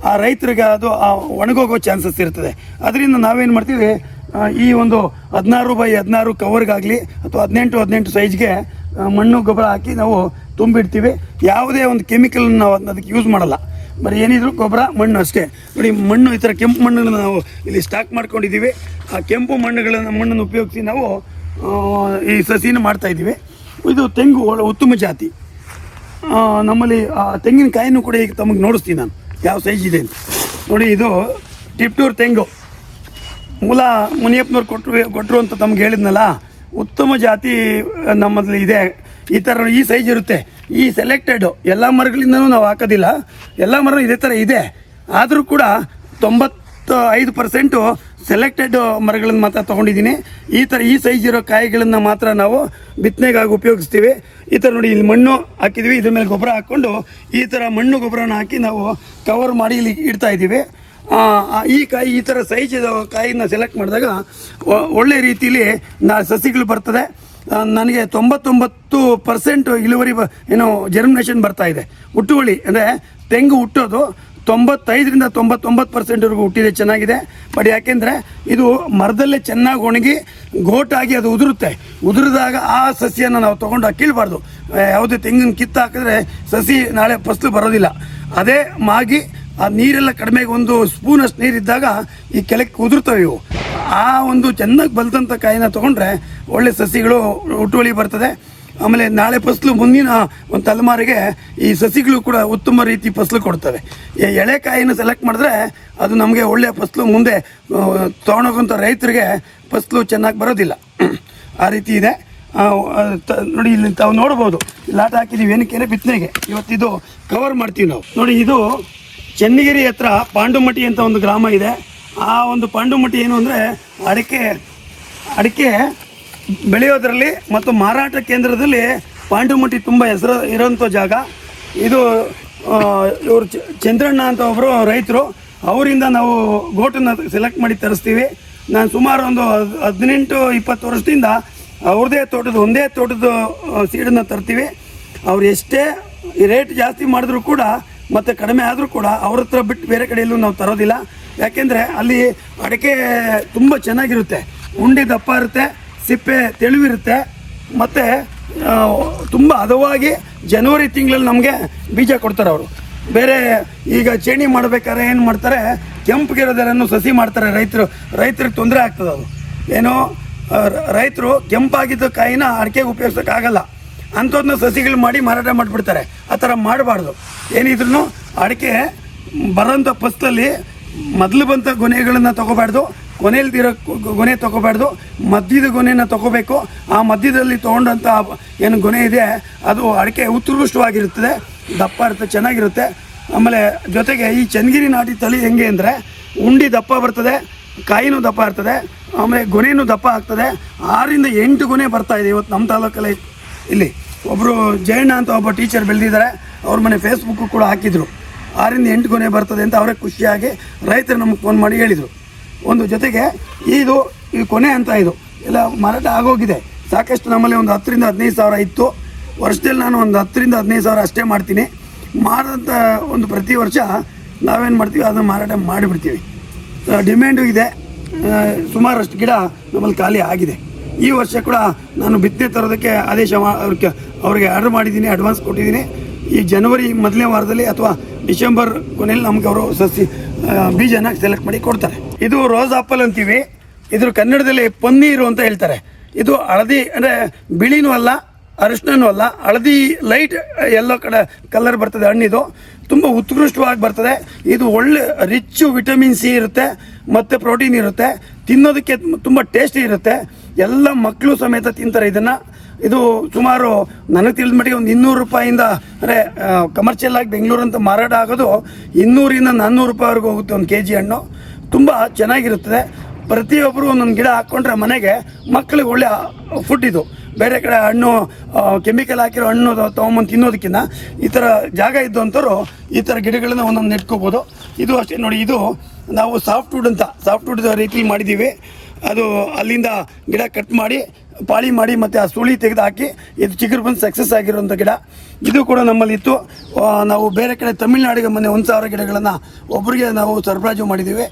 ಆ ರೈತರಿಗೆ ಅದು ಒಣಗೋಗೋ ಚಾನ್ಸಸ್ ಇರ್ತದೆ. ಅದರಿಂದ ನಾವೇನು ಮಾಡ್ತೀವಿ ಈ ಒಂದು ಹದಿನಾರು ಬೈ ಹದಿನಾರು ಕವರ್ಗಾಗಲಿ ಅಥವಾ ಹದಿನೆಂಟು ಹದಿನೆಂಟು ಸೈಜ್ಗೆ ಮಣ್ಣು ಗೊಬ್ಬರ ಹಾಕಿ ನಾವು ತುಂಬಿಡ್ತೀವಿ. ಯಾವುದೇ ಒಂದು ಕೆಮಿಕಲ್ ನಾವು ಅದಕ್ಕೆ ಯೂಸ್ ಮಾಡಲ್ಲ. ಬರೀ ಏನಿದ್ರು ಗೊಬ್ಬರ, ಮಣ್ಣು ಅಷ್ಟೇ. ನೋಡಿ, ಮಣ್ಣು, ಈ ಥರ ಕೆಂಪು ಮಣ್ಣನ್ನು ನಾವು ಇಲ್ಲಿ ಸ್ಟಾಕ್ ಮಾಡ್ಕೊಂಡಿದ್ದೀವಿ. ಆ ಕೆಂಪು ಮಣ್ಣುಗಳನ್ನು, ಮಣ್ಣನ್ನು ಉಪಯೋಗಿಸಿ ನಾವು ಈ ಸಸಿನ ಮಾಡ್ತಾ ಇದ್ದೀವಿ. ಇದು ತೆಂಗು ಉತ್ತಮ ಜಾತಿ. ನಮ್ಮಲ್ಲಿ ಆ ತೆಂಗಿನಕಾಯಿನೂ ಕೂಡ ಈಗ ತಮಗೆ ನೋಡಿಸ್ತೀನಿ ನಾನು. ಯಾವ ಸೈಜ್ ಇದೆ ಅಂತ. ನೋಡಿ, ಇದು ಟಿಪ್ಟೂರ್ ತೆಂಗು. ಮೂಲ ಮುನಿಯಪ್ಪನವ್ರು ಕೊಟ್ಟರು ಕೊಟ್ಟರು ಅಂತ ತಮ್ಗೆ ಹೇಳಿದ್ನಲ್ಲ, ಉತ್ತಮ ಜಾತಿ ನಮ್ಮಲ್ಲಿ ಇದೆ. ಈ ಥರ ಈ ಸೈಜ್ ಇರುತ್ತೆ. ಈ ಸೆಲೆಕ್ಟೆಡು ಎಲ್ಲ ಮರಗಳಿಂದನೂ ನಾವು ಹಾಕೋದಿಲ್ಲ. ಎಲ್ಲ ಮರ ಇದೇ ಥರ ಇದೆ. ಆದರೂ ಕೂಡ ತೊಂಬತ್ತು ಐದು ಪರ್ಸೆಂಟು ಸೆಲೆಕ್ಟೆಡ್ ಮರಗಳನ್ನು ಮಾತ್ರ ತೊಗೊಂಡಿದ್ದೀನಿ. ಈ ಥರ ಈ ಸೈಜ್ ಇರೋ ಕಾಯಿಗಳನ್ನು ಮಾತ್ರ ನಾವು ಬಿತ್ತನೆಗಾಗಿ ಉಪಯೋಗಿಸ್ತೀವಿ. ಈ ಥರ ನೋಡಿ ಇಲ್ಲಿ ಮಣ್ಣು ಹಾಕಿದ್ವಿ. ಇದ್ರ ಮೇಲೆ ಗೊಬ್ಬರ ಹಾಕ್ಕೊಂಡು ಈ ಥರ ಮಣ್ಣು ಗೊಬ್ಬರನ ಹಾಕಿ ನಾವು ಕವರ್ ಮಾಡಿ ಇಲ್ಲಿ ಇಡ್ತಾ ಇದ್ದೀವಿ. ಈ ಕಾಯಿ ಈ ಥರ ಸೈಜ್ ಕಾಯಿನ ಸೆಲೆಕ್ಟ್ ಮಾಡಿದಾಗ ಒಳ್ಳೆ ರೀತಿಯಲ್ಲಿ ನಾ ಸಸಿಗಳು ಬರ್ತದೆ. ನನಗೆ ತೊಂಬತ್ತೊಂಬತ್ತು ಪರ್ಸೆಂಟ್ ಇಳುವರಿ ಬ, ಏನು ಜರ್ಮಿನೇಷನ್ ಬರ್ತಾ ಇದೆ. ಹುಟ್ಟುವಳಿ ಅಂದರೆ ತೆಂಗು ಹುಟ್ಟೋದು. ತೊಂಬತ್ತೈದರಿಂದ ತೊಂಬತ್ತೊಂಬತ್ತು ಪರ್ಸೆಂಟ್ವರೆಗೂ ಹುಟ್ಟಿದೆ ಚೆನ್ನಾಗಿದೆ. ಬಟ್ ಯಾಕೆಂದರೆ ಇದು ಮರದಲ್ಲೇ ಚೆನ್ನಾಗಿ ಒಣಗಿ ಗೋಟಾಗಿ ಅದು ಉದುರುತ್ತೆ. ಉದುರಿದಾಗ ಆ ಸಸಿಯನ್ನು ನಾವು ತೊಗೊಂಡು ಕೀಳಬಾರ್ದು ಯಾವುದೇ ತೆಂಗಿನ ಕಿತ್ತು ಹಾಕಿದ್ರೆ ಸಸಿ ನಾಳೆ ಫಸಲು ಬರೋದಿಲ್ಲ. ಅದೇ ಮಾಗಿ ಆ ನೀರೆಲ್ಲ ಕಡಿಮೆಗೆ ಒಂದು ಸ್ಪೂನಷ್ಟು ನೀರಿದ್ದಾಗ ಈ ಕೆಳಕ್ಕೆ ಉದುರ್ತವೆ ಇವು. ಆ ಒಂದು ಚೆನ್ನಾಗಿ ಬಲ್ದಂಥ ಕಾಯಿನ ತೊಗೊಂಡ್ರೆ ಒಳ್ಳೆ ಸಸಿಗಳು ಹುಟ್ಟುವಳಿ ಬರ್ತದೆ. ಆಮೇಲೆ ನಾಳೆ ಫಸಲು ಮುಂದಿನ ಒಂದು ತಲೆಮಾರಿಗೆ ಈ ಸಸಿಗಳು ಕೂಡ ಉತ್ತಮ ರೀತಿ ಫಸಲು ಕೊಡ್ತವೆ. ಈ ಎಳೆಕಾಯಿನ ಸೆಲೆಕ್ಟ್ ಮಾಡಿದ್ರೆ ಅದು ನಮಗೆ ಒಳ್ಳೆಯ ಫಸಲು ಮುಂದೆ ತೊಗೊಂಡೋಗೋಂಥ ರೈತರಿಗೆ ಫಸಲು ಚೆನ್ನಾಗಿ ಬರೋದಿಲ್ಲ. ಆ ರೀತಿ ಇದೆ. ನೋಡಿ ಇಲ್ಲಿ ತಾವು ನೋಡ್ಬೋದು. ಲಾಟ ಹಾಕಿದ್ದೀವಿ ಏನಕ್ಕೆ ಬಿತ್ತನೆಗೆ. ಇವತ್ತಿದು ಕವರ್ ಮಾಡ್ತೀವಿ ನಾವು. ನೋಡಿ ಇದು ಚನ್ನಗಿರಿ ಹತ್ರ ಪಾಂಡುಮಟ್ಟಿ ಅಂತ ಒಂದು ಗ್ರಾಮ ಇದೆ. ಆ ಒಂದು ಪಾಂಡುಮಟ್ಟಿ ಏನು ಅಂದರೆ ಅಡಿಕೆ ಅಡಿಕೆ ಬೆಳೆಯೋದ್ರಲ್ಲಿ ಮತ್ತು ಮಾರಾಟ ಕೇಂದ್ರದಲ್ಲಿ ಪಾಂಡುಮಟ್ಟಿ ತುಂಬ ಹೆಸರು ಇರೋಂಥ ಜಾಗ. ಇದು ಇವರು ಚಂದ್ರಣ್ಣ ಅಂತ ಒಬ್ಬರು ರೈತರು, ಅವರಿಂದ ನಾವು ಗೋಟನ್ನು ಸೆಲೆಕ್ಟ್ ಮಾಡಿ ತರಿಸ್ತೀವಿ. ನಾನು ಸುಮಾರು ಒಂದು ಹದ್- ಹದಿನೆಂಟು, ಇಪ್ಪತ್ತು ವರ್ಷದಿಂದ ಅವ್ರದ್ದೇ ತೋಟದ ಒಂದೇ ತೋಟದ ಸೀಡನ್ನು ತರ್ತೀವಿ. ಅವ್ರು ಎಷ್ಟೇ ರೇಟ್ ಜಾಸ್ತಿ ಮಾಡಿದ್ರು ಕೂಡ, ಮತ್ತು ಕಡಿಮೆ ಆದರೂ ಕೂಡ ಅವ್ರ ಹತ್ರ ಬಿಟ್ಟು ಬೇರೆ ಕಡೆಯಲ್ಲೂ ನಾವು ತರೋದಿಲ್ಲ. ಯಾಕೆಂದರೆ ಅಲ್ಲಿ ಅಡಿಕೆ ತುಂಬ ಚೆನ್ನಾಗಿರುತ್ತೆ. ಉಂಡೆ ದಪ್ಪ ಇರುತ್ತೆ. ಸಿಪ್ಪೆ ತೆಳುವಿರುತ್ತೆ. ಮತ್ತು ತುಂಬ ಹದವಾಗಿ ಜನವರಿ ತಿಂಗಳಲ್ಲಿ ನಮಗೆ ಬೀಜ ಕೊಡ್ತಾರೆ ಅವರು. ಬೇರೆ ಈಗ ಚೇಣಿ ಮಾಡ್ಬೇಕಾದ್ರೆ ಏನು ಮಾಡ್ತಾರೆ ಕೆಂಪಗಿರೋದೆಲ್ಲನೂ ಸಸಿ ಮಾಡ್ತಾರೆ ರೈತರು. ರೈತರಿಗೆ ತೊಂದರೆ ಆಗ್ತದೆ ಅದು. ಏನೋ ರೈತರು ಕೆಂಪಾಗಿದ್ದ ಕಾಯಿನ ಅಡಿಕೆಗೆ ಉಪಯೋಗಿಸೋಕ್ಕಾಗಲ್ಲ. ಅಂಥದ್ದನ್ನ ಸಸಿಗಳು ಮಾಡಿ ಮಾರಾಟ ಮಾಡಿಬಿಡ್ತಾರೆ. ಆ ಥರ ಮಾಡಬಾರ್ದು. ಏನಿದ್ರು ಅಡಿಕೆ ಬರೋಂಥ ಫಸ್ಟಲ್ಲಿ ಮೊದಲು ಬಂಥ ಗೊನೆಗಳನ್ನು ತಗೋಬಾರ್ದು. ಕೊನೆಯಲ್ದಿರೋ ಗೊನೆ ತಗೋಬಾರ್ದು. ಮಧ್ಯದ ಗೊನೆನ ತಗೋಬೇಕು. ಆ ಮಧ್ಯದಲ್ಲಿ ತೊಗೊಂಡಂಥ ಏನು ಗೊನೆ ಇದೆ, ಅದು ಅಡಿಕೆ ಉತ್ಕೃಷ್ಟವಾಗಿರುತ್ತದೆ. ದಪ್ಪ ಇರುತ್ತೆ, ಚೆನ್ನಾಗಿರುತ್ತೆ. ಆಮೇಲೆ ಜೊತೆಗೆ ಈ ಚನ್ನಗಿರಿ ನಾಟಿ ತಳಿ ಹೆಂಗೆ ಅಂದರೆ, ಉಂಡಿ ದಪ್ಪ ಬರ್ತದೆ, ಕಾಯಿನೂ ದಪ್ಪ ಇರ್ತದೆ ಆಮೇಲೆ ಗೊನೆಯೂ ದಪ್ಪ ಆಗ್ತದೆ. ಆರಿಂದ ಎಂಟು ಗೊನೆ ಬರ್ತಾ ಇದೆ ಇವತ್ತು ನಮ್ಮ ತಾಲೂಕಲ್ಲಿ. ಇಲ್ಲಿ ಒಬ್ಬರು ಜಯಣ್ಣ ಅಂತ ಒಬ್ಬ ಟೀಚರ್ ಬೆಳೆದಿದ್ದಾರೆ. ಅವ್ರ ಮನೆ ಫೇಸ್ಬುಕ್ಕು ಕೂಡ ಹಾಕಿದರು. ಆರಿಂದ ಎಂಟು ಗೊನೆ ಬರ್ತದೆ ಅಂತ ಅವರೇ ಖುಷಿಯಾಗಿ ರೈತರು ನಮಗೆ ಫೋನ್ ಮಾಡಿ ಹೇಳಿದರು. ಒಂದು ಜೊತೆಗೆ ಇದು ಈ ಕೊನೆ ಅಂತ ಇದು. ಎಲ್ಲ ಮಾರಾಟ ಆಗೋಗಿದೆ. ಸಾಕಷ್ಟು ನಮ್ಮಲ್ಲಿ ಒಂದು ಹತ್ತರಿಂದ ಹದಿನೈದು ಸಾವಿರ ಇತ್ತು. ವರ್ಷದಲ್ಲಿ ನಾನು ಒಂದು ಹತ್ತರಿಂದ ಹದಿನೈದು ಸಾವಿರ ಅಷ್ಟೇ ಮಾಡ್ತೀನಿ. ಮಾಡಿದಂಥ ಒಂದು ಪ್ರತಿ ವರ್ಷ ನಾವೇನು ಮಾಡ್ತೀವಿ, ಅದನ್ನು ಮಾರಾಟ ಮಾಡಿಬಿಡ್ತೀವಿ. ಡಿಮ್ಯಾಂಡು ಇದೆ. ಸುಮಾರಷ್ಟು ಗಿಡ ನಮ್ಮಲ್ಲಿ ಖಾಲಿ ಆಗಿದೆ. ಈ ವರ್ಷ ಕೂಡ ನಾನು ಬಿತ್ತನೆ ತರೋದಕ್ಕೆ ಆದೇಶ ಅವ್ರಿಗೆ ಅವ್ರಿಗೆ ಆರ್ಡರ್ ಮಾಡಿದ್ದೀನಿ ಅಡ್ವಾನ್ಸ್ ಕೊಟ್ಟಿದ್ದೀನಿ. ಈ ಜನವರಿ ಮೊದಲನೇ ವಾರದಲ್ಲಿ ಅಥವಾ ಡಿಸೆಂಬರ್ ಕೊನೆಯಲ್ಲಿ ನಮಗೆ ಅವರು ಸಸಿ ಬೀಜನ ಸೆಲೆಕ್ಟ್ ಮಾಡಿ ಕೊಡ್ತಾರೆ. ಇದು ರೋಸ್ ಆಪಲ್ ಅಂತೀವಿ. ಇದ್ರ ಕನ್ನಡದಲ್ಲಿ ಪನ್ನೀರು ಅಂತ ಹೇಳ್ತಾರೆ. ಇದು ಹಳದಿ ಅಂದರೆ ಬಿಳಿನೂ ಅಲ್ಲ ಅರಿಶಿನೂ ಅಲ್ಲ. ಹಳದಿ ಲೈಟ್ ಎಲ್ಲೋ ಕಡೆ ಕಲರ್ ಬರ್ತದೆ ಹಣ್ಣಿದು. ತುಂಬ ಉತ್ಕೃಷ್ಟವಾಗಿ ಬರ್ತದೆ. ಇದು ಒಳ್ಳೆ ರಿಚ್ ವಿಟಮಿನ್ ಸಿ ಇರುತ್ತೆ, ಮತ್ತು ಪ್ರೋಟೀನ್ ಇರುತ್ತೆ. ತಿನ್ನೋದಕ್ಕೆ ತುಂಬ ಟೇಸ್ಟಿ ಇರುತ್ತೆ. ಎಲ್ಲ ಮಕ್ಕಳು ಸಮೇತ ತಿಂತಾರೆ ಇದನ್ನು. ಇದು ಸುಮಾರು ನನಗೆ ತಿಳಿದ ಮಟ್ಟಿಗೆ ಒಂದು ಇನ್ನೂರು ರೂಪಾಯಿಂದ ಅಂದರೆ ಕಮರ್ಷಿಯಲ್ ಆಗಿ ಬೆಂಗಳೂರು ಅಂತ ಮಾರಾಟ ಆಗೋದು ಇನ್ನೂರಿಂದ ನಾನ್ನೂರು ರೂಪಾಯಿವರೆಗೂ ಹೋಗುತ್ತೆ ಒಂದು ಕೆ ಜಿ ಹಣ್ಣು. ತುಂಬ ಚೆನ್ನಾಗಿರುತ್ತದೆ. ಪ್ರತಿಯೊಬ್ಬರು ಒಂದೊಂದು ಗಿಡ ಹಾಕ್ಕೊಂಡ್ರೆ ಮನೆಗೆ ಮಕ್ಕಳಿಗೆ ಒಳ್ಳೆ ಫುಡ್ ಇದು. ಬೇರೆ ಕಡೆ ಹಣ್ಣು ಕೆಮಿಕಲ್ ಹಾಕಿರೋ ಹಣ್ಣು ತೊಗೊಂಬಂದು ತಿನ್ನೋದಕ್ಕಿಂತ ಈ ಥರ ಜಾಗ ಇದ್ದಂಥವ್ರು ಈ ಥರ ಗಿಡಗಳನ್ನ ಒಂದೊಂದು ನೆಟ್ಕೋಬೋದು. ಇದು ಅಷ್ಟೇ ನೋಡಿ, ಇದು ನಾವು ಸಾಫ್ಟ್ ವುಡ್ ಅಂತ ಸಾಫ್ಟ್ ವುಡ್ ರೀತಿ ಮಾಡಿದ್ದೀವಿ ಅದು ಅಲ್ಲಿಂದ ಗಿಡ ಕಟ್ ಮಾಡಿ, ಪಾಳಿ ಮಾಡಿ ಮತ್ತು ಆ ಸುಳಿ ತೆಗೆದು ಹಾಕಿ, ಇದು ಚಿಗುರು ಬಂದು ಸಕ್ಸಸ್ ಆಗಿರುವಂಥ ಗಿಡ. ಇದು ಕೂಡ ನಮ್ಮಲ್ಲಿತ್ತು. ನಾವು ಬೇರೆ ಕಡೆ ತಮಿಳ್ನಾಡಿಗೆ ಮೊನ್ನೆ ಒಂದು ಸಾವಿರ ಗಿಡಗಳನ್ನು ಒಬ್ಬರಿಗೆ ನಾವು ಸರಬರಾಜು ಮಾಡಿದ್ದೀವಿ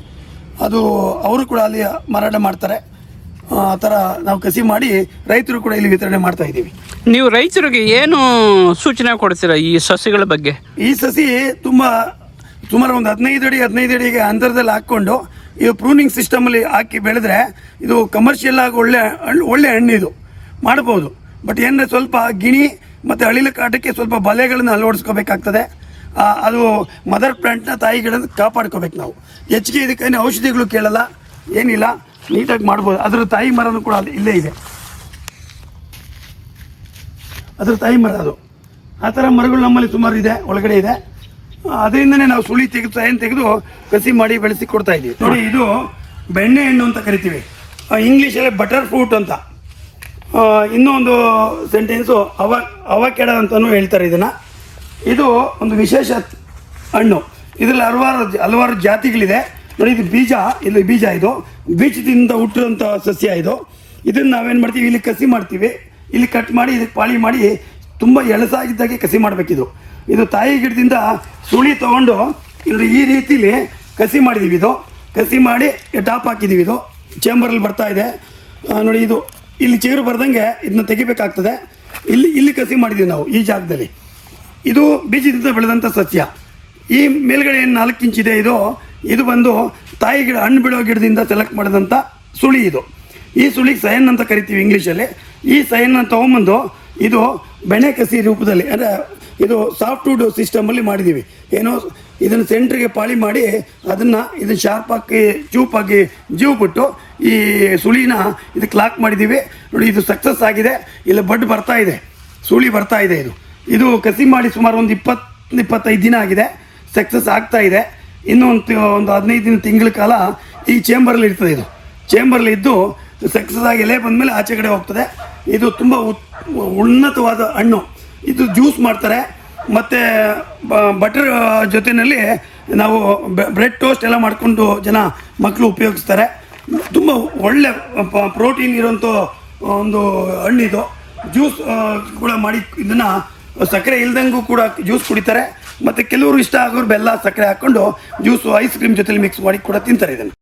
ಅದು ಅವರು ಕೂಡ ಅಲ್ಲಿ ಮಾರಾಟ ಮಾಡ್ತಾರೆ. ಆ ಥರ ನಾವು ಕಸಿ ಮಾಡಿ ರೈತರು ಕೂಡ ಇಲ್ಲಿ ವಿತರಣೆ ಮಾಡ್ತಾ ಇದ್ದೀವಿ. ನೀವು ರೈತರಿಗೆ ಏನು ಸೂಚನೆ ಕೊಡ್ತೀರಾ ಈ ಸಸಿಗಳ ಬಗ್ಗೆ? ಈ ಸಸಿ ತುಂಬ ಸುಮಾರು ಒಂದು ಹದಿನೈದು ಅಡಿ ಹದಿನೈದು ಅಡಿಗೆ ಅಂತರದಲ್ಲಿ ಹಾಕ್ಕೊಂಡು ಇದು ಪ್ರೂನಿಂಗ್ ಸಿಸ್ಟಮಲ್ಲಿ ಹಾಕಿ ಬೆಳೆದ್ರೆ ಇದು ಕಮರ್ಷಿಯಲ್ ಆಗಿ ಒಳ್ಳೆ ಒಳ್ಳೆ ಹಣ್ಣು ಇದು ಮಾಡ್ಬೋದು. ಬಟ್ ಏನಂದರೆ ಸ್ವಲ್ಪ ಗಿಣಿ ಮತ್ತು ಅಳಿಲ ಕಾಟಕ್ಕೆ ಸ್ವಲ್ಪ ಬಲೆಗಳನ್ನು ಅಳವಡಿಸ್ಕೋಬೇಕಾಗ್ತದೆ. ಅದು ಮದರ್ ಪ್ಲಾಂಟ್ನ ತಾಯಿ ಗಿಡನ ಕಾಪಾಡ್ಕೋಬೇಕು ನಾವು. ಹೆಚ್ಚಿಗೆ ಇದಕ್ಕೇನು ಔಷಧಿಗಳು ಕೇಳಲ್ಲ, ಏನಿಲ್ಲ, ನೀಟಾಗಿ ಮಾಡ್ಬೋದು. ಅದರ ತಾಯಿ ಮರನೂ ಕೂಡ ಅಲ್ಲಿ ಇಲ್ಲೇ ಇದೆ. ಅದ್ರ ತಾಯಿ ಮರ ಅದು. ಆ ಥರ ಮರಗಳು ನಮ್ಮಲ್ಲಿ ಸುಮಾರು ಇದೆ, ಒಳಗಡೆ ಇದೆ. ಅದರಿಂದನೇ ನಾವು ಸುಳಿ ತೆಗೆದು, ಏನು ತೆಗೆದು ಕಸಿ ಮಾಡಿ ಬೆಳೆಸಿ ಕೊಡ್ತಾ ಇದ್ದೀವಿ. ನೋಡಿ, ಇದು ಬೆಣ್ಣೆ ಹಣ್ಣು ಅಂತ ಕರಿತೀವಿ. ಇಂಗ್ಲೀಷಲ್ಲಿ ಬಟರ್ ಫ್ರೂಟ್ ಅಂತ. ಇನ್ನೂ ಇನ್ನೊಂದು ಸೆಂಟೆನ್ಸು ಅವ, ಅವಕೆಡ ಅಂತಲೂ ಹೇಳ್ತಾರೆ ಇದನ್ನು. ಇದು ಒಂದು ವಿಶೇಷ ಹಣ್ಣು. ಇದರಲ್ಲಿ ಹಲವಾರು ಹಲವಾರು ಜಾತಿಗಳಿದೆ. ನೋಡಿ, ಇದು ಬೀಜ ಇಲ್ಲಿ ಬೀಜ ಇದು. ಬೀಜದಿಂದ ಹುಟ್ಟಿರೋಂಥ ಸಸ್ಯ ಇದು. ಇದನ್ನು ನಾವೇನು ಮಾಡ್ತೀವಿ? ಇಲ್ಲಿ ಕಸಿ ಮಾಡ್ತೀವಿ. ಇಲ್ಲಿ ಕಟ್ ಮಾಡಿ, ಇದಕ್ಕೆ ಪಾಳಿ ಮಾಡಿ, ತುಂಬ ಎಳಸಾಗಿದ್ದಾಗೆ ಕಸಿ ಮಾಡಬೇಕಿದು. ಇದು ತಾಯಿ ಗಿಡದಿಂದ ಸುಳಿ ತೊಗೊಂಡು ಇಲ್ಲಿ ಈ ರೀತಿಲಿ ಕಸಿ ಮಾಡಿದ್ದೀವಿ ಇದು. ಕಸಿ ಮಾಡಿ ಟಾಪ್ ಹಾಕಿದ್ದೀವಿ ಇದು. ಚೇಂಬರಲ್ಲಿ ಬರ್ತಾ ಇದೆ. ನೋಡಿ, ಇದು ಇಲ್ಲಿ ಚೇರು ಬರ್ದಂಗೆ ಇದನ್ನ ತೆಗಿಬೇಕಾಗ್ತದೆ. ಇಲ್ಲಿ ಇಲ್ಲಿ ಕಸಿ ಮಾಡಿದ್ದೀವಿ ನಾವು ಈ ಜಾಗದಲ್ಲಿ. ಇದು ಬೀಜದಿಂದ ಬೆಳೆದಂಥ ಸಸ್ಯ. ಈ ಮೇಲ್ಗಡೆ ಏನು ನಾಲ್ಕು ಇಂಚಿದೆ ಇದು ಇದು ಬಂದು ತಾಯಿ ಗಿಡ, ಹಣ್ಣು ಬಿಡೋ ಗಿಡದಿಂದ ಸೆಲೆಕ್ಟ್ ಮಾಡಿದಂಥ ಸುಳಿ ಇದು. ಈ ಸುಳಿಗೆ ಸಯನ್ ಅಂತ ಕರಿತೀವಿ ಇಂಗ್ಲೀಷಲ್ಲಿ. ಈ ಸಯನ್ನ ತೊಗೊಂಬಂದು ಇದು ಬೆಣೆ ಕಸಿ ರೂಪದಲ್ಲಿ, ಅಂದರೆ ಇದು ಸಾಫ್ಟ್ವುಡ್ ಸಿಸ್ಟಮಲ್ಲಿ ಮಾಡಿದ್ದೀವಿ ಏನೋ ಇದನ್ನು ಸೆಂಟ್ರಿಗೆ ಪಾಳಿ ಮಾಡಿ ಅದನ್ನು ಇದನ್ನು ಶಾರ್ಪಾಗಿ ಚೂಪಾಗಿ ಜೀವ ಬಿಟ್ಟು ಈ ಸುಳಿನ ಇದಕ್ಕೆ ಲಾಕ್ ಮಾಡಿದ್ದೀವಿ ನೋಡಿ, ಇದು ಸಕ್ಸಸ್ ಆಗಿದೆ. ಇಲ್ಲಿ ಬಡ್ ಬರ್ತಾ ಇದೆ. ಸುಳಿ ಬರ್ತಾ ಇದೆ ಇದು. ಇದು ಕಸಿ ಮಾಡಿ ಸುಮಾರು ಒಂದು ಇಪ್ಪತ್ತು, ಇಪ್ಪತ್ತೈದು ದಿನ ಆಗಿದೆ. ಸಕ್ಸಸ್ ಆಗ್ತಾ ಇದೆ. ಇನ್ನೂ ಒಂದು ಒಂದು ಹದಿನೈದು ದಿನ ತಿಂಗಳ ಕಾಲ ಈ ಚೇಂಬರ್ಲಿ ಇರ್ತದೆ ಇದು. ಚೇಂಬರ್ಲಿ ಇದ್ದು ಸಕ್ಸಸ್ ಆಗಿ ಎಲೆ ಬಂದಮೇಲೆ ಆಚೆ ಕಡೆ ಹೋಗ್ತದೆ. ಇದು ತುಂಬ ಉನ್ನತವಾದ ಹಣ್ಣು. ಇದು ಜ್ಯೂಸ್ ಮಾಡ್ತಾರೆ. ಮತ್ತು ಬಟರ್ ಜೊತೆಯಲ್ಲಿ ನಾವು ಬ್ರೆಡ್ ಟೋಸ್ಟ್ ಎಲ್ಲ ಮಾಡಿಕೊಂಡು ಜನ ಮಕ್ಕಳು ಉಪಯೋಗಿಸ್ತಾರೆ. ತುಂಬ ಒಳ್ಳೆ ಪ್ರೋಟೀನ್ ಇರೋಂಥ ಒಂದು ಹಣ್ಣಿದು. ಜ್ಯೂಸ್ ಕೂಡ ಮಾಡಿ ಇದನ್ನು ಸಕ್ಕರೆ ಇಲ್ದಂಗೂ ಕೂಡ ಜ್ಯೂಸ್ ಕುಡಿತಾರೆ. ಮತ್ತು ಕೆಲವರು ಇಷ್ಟ ಆಗೋರು ಬೆಲ್ಲ ಸಕ್ಕರೆ ಹಾಕ್ಕೊಂಡು ಜ್ಯೂಸು ಐಸ್ ಕ್ರೀಮ್ ಜೊತೆಲಿ ಮಿಕ್ಸ್ ಮಾಡಿ ಕೂಡ ತಿಂತಾರೆ ಇದನ್ನು.